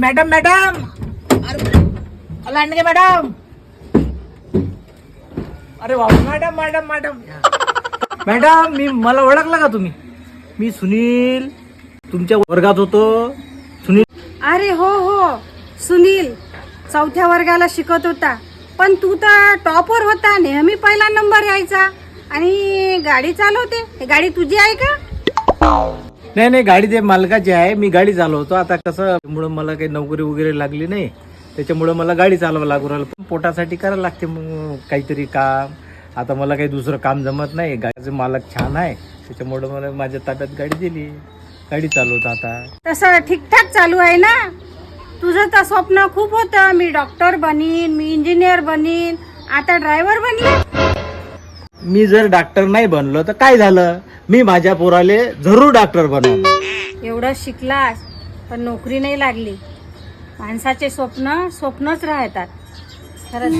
Madam madam. अरे Landge madam. अरे वा मॅडम मॅडम मॅडम। मॅडम मी मला ओळखला का तुम्ही? मी सुनील तुमच्या वर्गात होतो. सुनील अरे हो हो. सुनील चौथ्या वर्गाला शिकत होता. पण तू तर टॉपर होता. नेहमी पहिला नंबर यायचा. आणि गाडी चालवते. हे गाडी तुझी आहे का? नाही नाही गाडी ते मालकाची आहे मी गाडी चालवतो. आता कसं त्यामुळं मला काही नोकरी वगैरे लागली नाही. त्याच्यामुळं मला गाडी चालवावं लागू राहिलं. पण पोटासाठी करायला लागते मग काहीतरी काम. आता मला काही दुसरं काम जमत नाही. गाडीचं मालक छान आहे. त्याच्यामुळं मला माझ्या ताब्यात गाडी दिली. गाडी चालवतो आता. तसं ठीकठाक चालू आहे ना? तुझं तर स्वप्न खूप होतं. मी डॉक्टर बनीन मी इंजिनियर बनीन. आता ड्रायव्हर बनले मी जर डॉक्टर नाही बनलो तर काय झालं? मी माझ्या पोराले जरूर डॉक्टर बनवलं एवढं शिकलास पण नोकरी नाही लागली. माणसाचे स्वप्न स्वप्नच राहतात. खरंच.